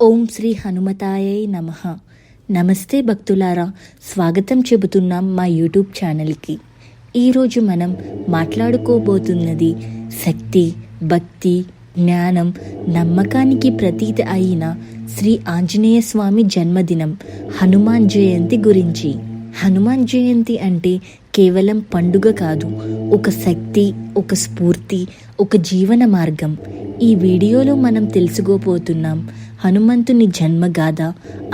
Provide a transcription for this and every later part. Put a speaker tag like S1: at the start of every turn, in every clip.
S1: ఓం శ్రీ హనుమతాయై నమ. నమస్తే భక్తులారా స్వాగతం చెబుతున్నాం మా యూట్యూబ్ ఛానల్కి. ఈరోజు మనం మాట్లాడుకోబోతున్నది శక్తి భక్తి జ్ఞానం నమ్మకానికి ప్రతీతి అయిన శ్రీ ఆంజనేయ స్వామి జన్మదినం హనుమాన్ జయంతి గురించి. హనుమాన్ జయంతి అంటే కేవలం పండుగ కాదు ఒక శక్తి ఒక స్ఫూర్తి ఒక జీవన మార్గం. ఈ వీడియోలో మనం తెలుసుకోబోతున్నాం హనుమంతుని జన్మగాథ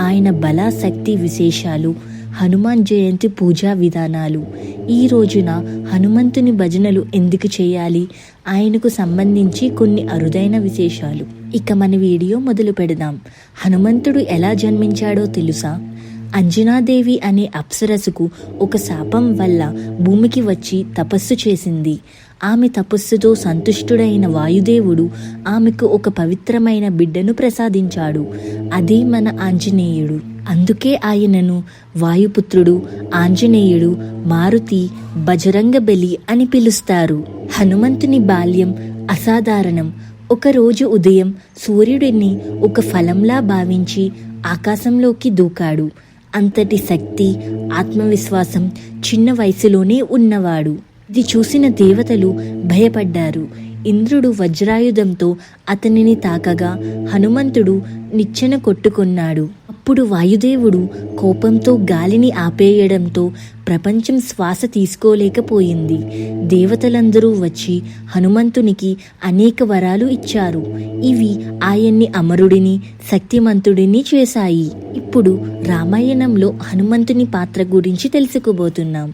S1: ఆయన బలాశక్తి విశేషాలు హనుమాన్ జయంతి పూజా విధానాలు. ఈ రోజున హనుమంతుని భజనలు ఎందుకు చేయాలి? ఆయనకు సంబంధించి కొన్ని అరుదైన విశేషాలు. ఇక మన వీడియో మొదలు పెడదాం. హనుమంతుడు ఎలా జన్మించాడో తెలుసా? అంజనాదేవి అనే అప్సరసుకు ఒక శాపం వల్ల భూమికి వచ్చి తపస్సు చేసింది. ఆమె తపస్సుతో సంతుష్టుడైన వాయుదేవుడు ఆమెకు ఒక పవిత్రమైన బిడ్డను ప్రసాదించాడు. అదే మన ఆంజనేయుడు. అందుకే ఆయనను వాయుపుత్రుడు ఆంజనేయుడు మారుతి బజరంగ బలి అని పిలుస్తారు. హనుమంతుని బాల్యం అసాధారణం. ఒకరోజు ఉదయం సూర్యుడిని ఒక ఫలంలా భావించి ఆకాశంలోకి దూకాడు. అంతటి శక్తి ఆత్మవిశ్వాసం చిన్న వయసులోనే ఉన్నవాడు. ఇది చూసిన దేవతలు భయపడ్డారు. ఇంద్రుడు వజ్రాయుధంతో అతనిని తాకగా హనుమంతుడు నిచ్చెన కొట్టుకున్నాడు. అప్పుడు వాయుదేవుడు కోపంతో గాలిని ఆపేయడంతో ప్రపంచం శ్వాస తీసుకోలేకపోయింది. దేవతలందరూ వచ్చి హనుమంతునికి అనేక వరాలు ఇచ్చారు. ఇవి ఆయన్ని అమరుడిని శక్తిమంతుడిని చేశాయి. ఇప్పుడు రామాయణంలో హనుమంతుని పాత్ర గురించి తెలుసుకోబోతున్నాం.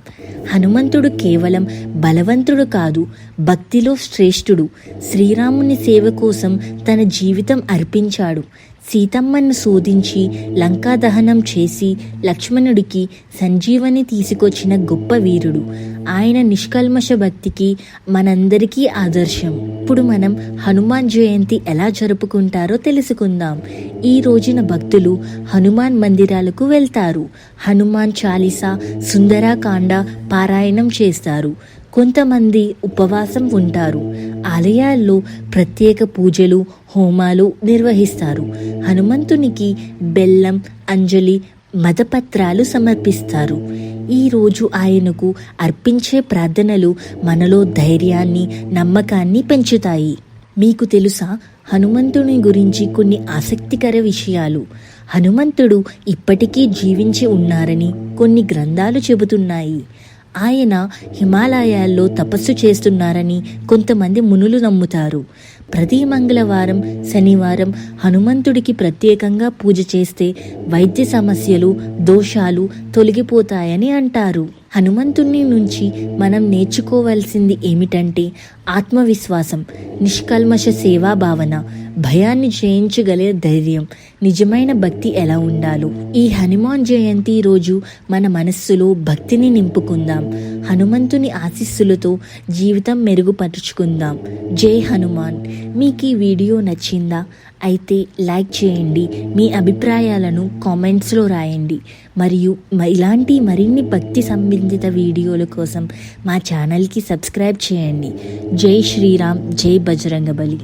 S1: హనుమంతుడు కేవలం బలవంతుడు కాదు భక్తిలో శ్రేష్ఠుడు. శ్రీరాముని సేవ కోసం తన జీవితం అర్పించాడు. సీతమ్మను శోధించి లంకా దహనం చేసి లక్ష్మణుడికి సంజీవని తీసుకొచ్చిన గొప్ప వీరుడు. ఆయన నిష్కల్మష భక్తికి మనందరికీ ఆదర్శం. ఇప్పుడు మనం హనుమాన్ జయంతి ఎలా జరుపుకుంటారో తెలుసుకుందాం. ఈ రోజున భక్తులు హనుమాన్ మందిరాలకు వెళ్తారు. హనుమాన్ చాలీసా సుందరాకాండ పారాయణం చేస్తారు. కొంతమంది ఉపవాసం ఉంటారు. ఆలయాల్లో ప్రత్యేక పూజలు హోమాలు నిర్వహిస్తారు. హనుమంతునికి బెల్లం అంజలి మతపత్రాలు సమర్పిస్తారు. ఈరోజు ఆయనకు అర్పించే ప్రార్థనలు మనలో ధైర్యాన్ని నమ్మకాన్ని పెంచుతాయి. మీకు తెలుసా? హనుమంతుని గురించి కొన్ని ఆసక్తికర విషయాలు. హనుమంతుడు ఇప్పటికీ జీవించి ఉన్నారని కొన్ని గ్రంథాలు చెబుతున్నాయి. ఆయన హిమాలయాల్లో తపస్సు చేస్తున్నారని కొంతమంది మునులు నమ్ముతారు. ప్రతి మంగళవారం శనివారం హనుమంతుడికి ప్రత్యేకంగా పూజ చేస్తే వైద్య సమస్యలు దోషాలు తొలగిపోతాయని అంటారు. హనుమంతుని నుంచి మనం నేర్చుకోవాల్సింది ఏమిటంటే ఆత్మవిశ్వాసం నిష్కల్మష సేవా భావన భయాన్ని జయించగలే ధైర్యం. నిజమైన భక్తి ఎలా ఉండాలో ఈ హనుమాన్ జయంతి రోజు మన మనస్సులో భక్తిని నింపుకుందాం. హనుమంతుని ఆశీస్సులతో జీవితం మెరుగుపరుచుకుందాం. జై హనుమాన్. మీకు ఈ వీడియో నచ్చిందా? అయితే లైక్ చేయండి. మీ అభిప్రాయాలను కామెంట్స్లో రాయండి. మరియు మ- ఇలాంటి మరిన్ని భక్తి సంబంధిత వీడియోల కోసం మా ఛానల్కి సబ్స్క్రైబ్ చేయండి. జై శ్రీరామ్. జై బజరంగబలి.